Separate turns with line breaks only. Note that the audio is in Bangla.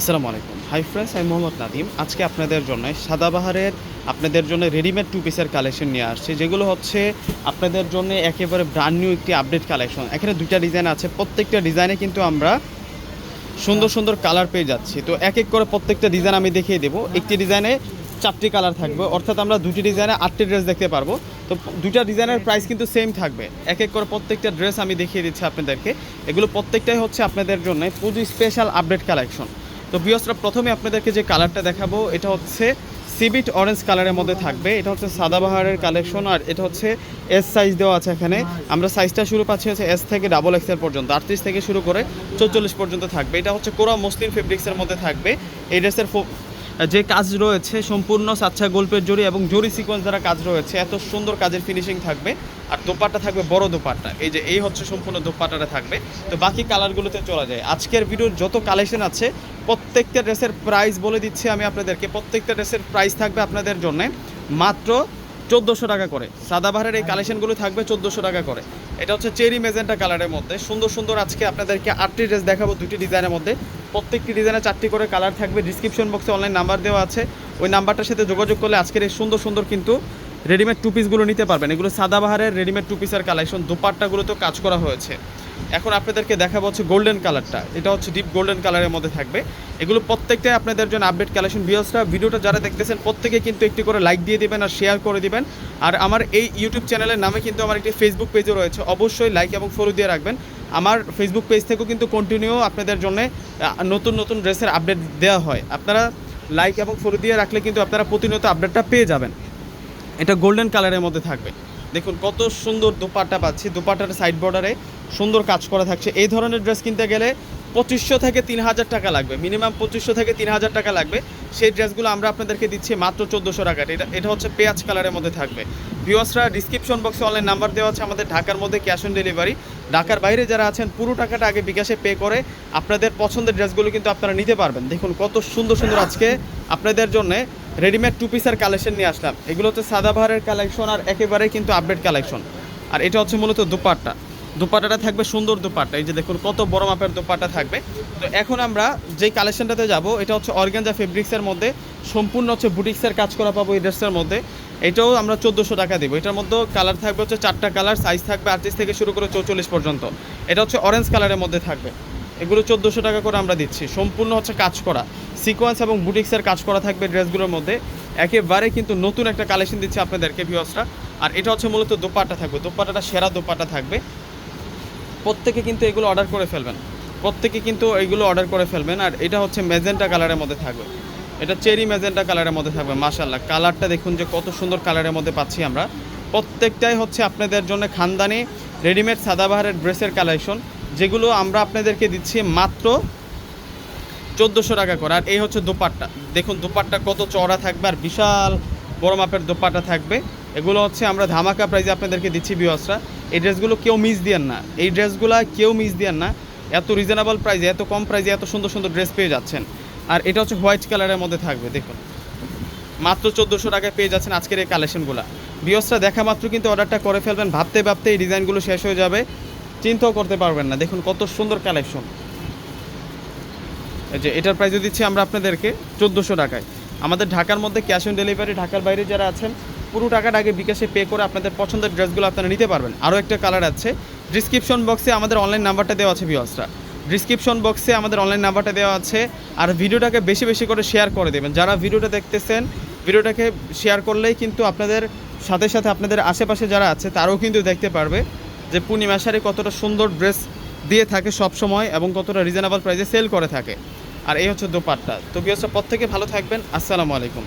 আসসালামু আলাইকুম। হাই ফ্রেন্ডস আমি মোহাম্মদ নাদিম আজকে আপনাদের জন্য সাদাবাহারের, আপনাদের জন্য রেডিমেড টু পিসের কালেকশন নিয়ে আসছে। যেগুলো হচ্ছে আপনাদের জন্য একেবারে ব্র্যান্ড নিউ একটি আপডেট কালেকশন এখানে দুইটা ডিজাইন আছে। প্রত্যেকটা ডিজাইনে কিন্তু আমরা সুন্দর সুন্দর কালার পেয়ে যাচ্ছি। তো এক এক করে প্রত্যেকটা ডিজাইন আমি দেখিয়ে দেবো। একটি ডিজাইনে চারটি কালার থাকবে। অর্থাৎ আমরা দুটি ডিজাইনে আটটি ড্রেস দেখতে পারব। তো দুটা ডিজাইনের প্রাইস কিন্তু সেম থাকবে। এক এক করে প্রত্যেকটা ড্রেস আমি দেখিয়ে দিচ্ছি আপনাদেরকে। এগুলো প্রত্যেকটাই হচ্ছে আপনাদের জন্য পুজো স্পেশাল আপডেট কালেকশন তো বিয়সরা প্রথমে আপনাদেরকে যে কালারটা দেখাবো, এটা হচ্ছে সিবিট অরেঞ্জ কালারের মধ্যে থাকবে। এটা হচ্ছে সাদাবাহারের কালেকশন আর এটা হচ্ছে এস সাইজ দেওয়া আছে এখানে। আমরা সাইজটা শুরু পাচ্ছি হচ্ছে এস থেকে ডাবল এক্সেল পর্যন্ত, আটত্রিশ থেকে শুরু করে চৌচল্লিশ পর্যন্ত থাকবে। এটা হচ্ছে কোরা মুসলিম ফেব্রিক্সের মধ্যে থাকবে। এই ড্রেসের যে কাজ রয়েছে, সম্পূর্ণ সাচ্চা গল্পের জড়ি এবং জরি সিকোয়েন্স দ্বারা কাজ রয়েছে। এত সুন্দর কাজের ফিনিশিং থাকবে। আর দোপাট্টা থাকবে বড় দোপাট্টা। এই যে, এই হচ্ছে সম্পূর্ণ দোপাট্টাটা থাকবে। তো বাকি কালারগুলোতে চলা যায়। আজকের ভিডিওর যত কালেকশন আছে, প্রত্যেকটা ড্রেসের প্রাইস বলে দিচ্ছি আমি আপনাদেরকে। প্রত্যেকটা ড্রেসের প্রাইস থাকবে আপনাদের জন্য মাত্র চোদ্দোশো টাকা করে। সাদাবাহারের এই কালেকশনগুলো থাকবে চোদ্দোশো টাকা করে। এটা হচ্ছে চেরি মেজেন্টা কালারের মধ্যে। সুন্দর সুন্দর আজকে আপনাদেরকে আটটি ড্রেস দেখাবো দুটি ডিজাইনের মধ্যে। প্রত্যেকটি ডিজাইনে চারটি করে কালার থাকবে। ডিসক্রিপশন বক্সে অনলাইন নাম্বার দেওয়া আছে। ওই নাম্বারটার সাথে যোগাযোগ করলে আজকের এই সুন্দর সুন্দর কিন্তু রেডিমেড টু পিসগুলো নিতে পারবেন। এগুলো সাদাবাহারের রেডিমেড টু পিসের কালেকশন দুপাট্টাগুলোতেও কাজ করা হয়েছে। এখন আপনাদেরকে দেখাবো হচ্ছে গোল্ডেন কালারটা এটা হচ্ছে ডিপ গোল্ডেন কালারের মধ্যে থাকবে। এগুলো প্রত্যেকটাই আপনাদের জন্য আপডেট কালেকশন ভিউসরা ভিডিওটা যারা দেখতেছেন, প্রত্যেকে কিন্তু একটি করে লাইক দিয়ে দিবেন আর শেয়ার করে দিবেন। আর আমার এই ইউটিউব চ্যানেলের নামে কিন্তু আমার একটি ফেসবুক পেজও রয়েছে। অবশ্যই লাইক এবং ফলো দিয়ে রাখবেন। আমার ফেসবুক পেজ থেকেও কিন্তু কন্টিনিউ আপনাদের জন্য নতুন নতুন ড্রেসের আপডেট দেওয়া হয়। আপনারা লাইক এবং ফলো দিয়ে রাখলে কিন্তু আপনারা প্রতিনিয়ত আপডেটটা পেয়ে যাবেন। এটা গোল্ডেন কালারের মধ্যে থাকবে। দেখুন, কত সুন্দর দোপাট্টা পাচ্ছি। দোপাট্টার সাইড বর্ডারে সুন্দর কাজ করা থাকছে। এই ধরনের ড্রেস কিনতে গেলে পঁচিশশো থেকে তিন হাজার টাকা লাগবে। মিনিমাম পঁচিশশো থেকে তিন হাজার টাকা লাগবে। সেই ড্রেসগুলো আমরা আপনাদেরকে দিচ্ছি মাত্র চোদ্দোশো টাকা। এটা এটা হচ্ছে পেঁয়াজ কালারের মধ্যে থাকবে। ভিওয়াসরা ডিসক্রিপশন বক্সে অনলাইন নাম্বার দেওয়া আছে। আমাদের ঢাকার মধ্যে ক্যাশ অন ডেলিভারি ঢাকার বাইরে যারা আছেন, পুরো টাকাটা আগে বিকাশে পে করে আপনাদের পছন্দের ড্রেসগুলো কিন্তু আপনারা নিতে পারবেন। দেখুন, কত সুন্দর সুন্দর আজকে আপনাদের জন্য রেডিমেড টু পিসের কালেকশন নিয়ে আসলাম। এগুলো হচ্ছে সাদাবাহারের কালেকশন আর একেবারে কিন্তু আপডেট কালেকশন আর এটা হচ্ছে মূলত দুপাট্টা। দুপাট্টাটা থাকবে সুন্দর দুপাট্টা। এই যে দেখুন, কত বড় মাপের দুপাট্টা থাকবে। তো এখন আমরা যেই কালেকশনটাতে যাব, এটা হচ্ছে অর্গানজা ফেব্রিক্সের মধ্যে। সম্পূর্ণ হচ্ছে বুটিক্সের কাজ করা পাবো এই ড্রেসের মধ্যে। এটাও আমরা চোদ্দোশো টাকা দেবো। এটার মধ্যে কালার থাকবে হচ্ছে চারটা কালার সাইজ থাকবে আটত্রিশ থেকে শুরু করে চৌচল্লিশ পর্যন্ত। এটা হচ্ছে অরেঞ্জ কালারের মধ্যে থাকবে। এগুলো চোদ্দোশো টাকা করে আমরা দিচ্ছি। সম্পূর্ণ হচ্ছে কাজ করা। সিকোয়েন্স এবং বুটিক্সের কাজ করা থাকবে ড্রেসগুলোর মধ্যে। একেবারে কিন্তু নতুন একটা কালেকশন দিচ্ছে আপনাদেরকে ভিউসরা আর এটা হচ্ছে মূলত দোপাট্টা থাকবে। দোপাটাটা সেরা দোপাটা থাকবে। প্রত্যেকে কিন্তু এগুলো অর্ডার করে ফেলবেন। প্রত্যেকে কিন্তু এইগুলো অর্ডার করে ফেলবেন। আর এটা হচ্ছে মেজেন্টা কালারের মধ্যে থাকবে। এটা চেরি মেজেন্টা কালারের মধ্যে থাকবে মাশাল্লাহ কালারটা দেখুন যে কত সুন্দর কালারের মধ্যে পাচ্ছি আমরা। প্রত্যেকটাই হচ্ছে আপনাদের জন্য খানদানি, রেডিমেড সাদাবাহারের ড্রেসের কালেকশন যেগুলো আমরা আপনাদেরকে দিচ্ছি মাত্র চোদ্দোশো টাকা করে। আর এই হচ্ছে দোপাট্টা। দেখুন, দোপাট্টা কত চওড়া থাকবে আর বিশাল বড় মাপের দোপাট্টা থাকবে। এগুলো হচ্ছে আমরা ধামাকা প্রাইজে আপনাদেরকে দিচ্ছি বিওয়াসরা এই ড্রেসগুলো কেউ মিস দিয়েন না। এই ড্রেসগুলো কেউ মিস দিয়েন না। এত রিজনেবল প্রাইজে এত কম প্রাইজে এত সুন্দর সুন্দর ড্রেস পেয়ে যাচ্ছেন। আর এটা হচ্ছে হোয়াইট কালারের মধ্যে থাকবে, দেখুন। মাত্র চোদ্দোশো টাকায় পেয়ে যাচ্ছেন আজকের এই কালেকশনগুলো বিয়সরা দেখা মাত্র কিন্তু অর্ডারটা করে ফেলবেন। ভাবতে ভাবতে এই ডিজাইনগুলো শেষ হয়ে যাবে। চিন্তাও করতে পারবেন না। দেখুন কত সুন্দর কালেকশন এই যে এটার প্রাইসে দিচ্ছি আমরা আপনাদেরকে চোদ্দোশো টাকায়। আমাদের ঢাকার মধ্যে ক্যাশ অন ডেলিভারি ঢাকার বাইরে যারা আছেন, পুরো টাকাটা আগে বিকাশে পে করে আপনাদের পছন্দের ড্রেসগুলো আপনারা নিতে পারবেন। আরও একটা কালার আছে। ডিসক্রিপশন বক্সে আমাদের অনলাইন নাম্বারটা দেওয়া আছে ভিওসরা ডিসক্রিপশন বক্সে আমাদের অনলাইন নাম্বারটা দেওয়া আছে। আর ভিডিওটাকে বেশি বেশি করে শেয়ার করে দেবেন। যারা ভিডিওটা দেখতেছেন, ভিডিওটাকে শেয়ার করলেই কিন্তু আপনাদের সাথে সাথে আপনাদের আশেপাশে যারা আছে, তারাও কিন্তু দেখতে পারবে। যে পূর্ণিমা শাড়ি কতটা সুন্দর ড্রেস দিয়ে থাকে সব সময় এবং কতটা রিজনেবল প্রাইসে সেল করে থাকে। আর এই হচ্ছে দোপাট্টা। তো বিয়সটা প্রত্যেকে ভালো থাকবেন। আসসালামু আলাইকুম।